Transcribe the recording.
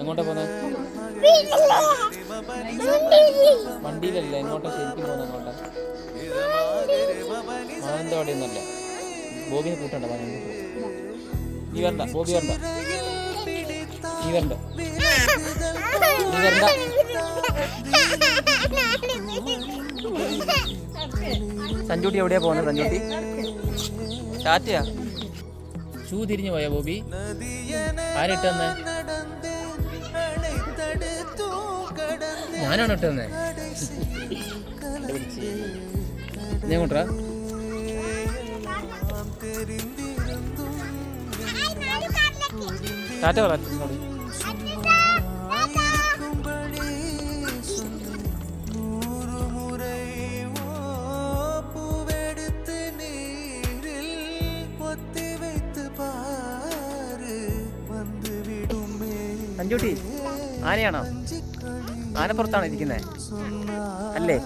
എങ്ങോട്ടാ പോന്നെ? വണ്ടിയിലല്ല എങ്ങോട്ടാ ശരിക്കും പോകുന്നത് എങ്ങോട്ടാ? മാനന്തവാടി ഒന്നല്ല ബോബിയെ കൂട്ടണ്ട നീ വരണ്ട ബോബി വരണ്ട. നീ വരണ്ട. നീ വരണ്ട. സഞ്ജുട്ടി എവിടെയാ പോകുന്നത് സഞ്ജുട്ടി? ടാറ്റയാ ചൂ തിരിഞ്ഞു പോയാ ബോബി? ആരിട്ട് ഞാനാണ് ഇട്ട് തന്നെ. ഞാൻ കൊണ്ടുവരാ ടാറ്റ പറ അച്ഛനോട്. ആനയാണോ? ആനപ്പുറത്താണ് ഇരിക്കുന്നത് അല്ലേ?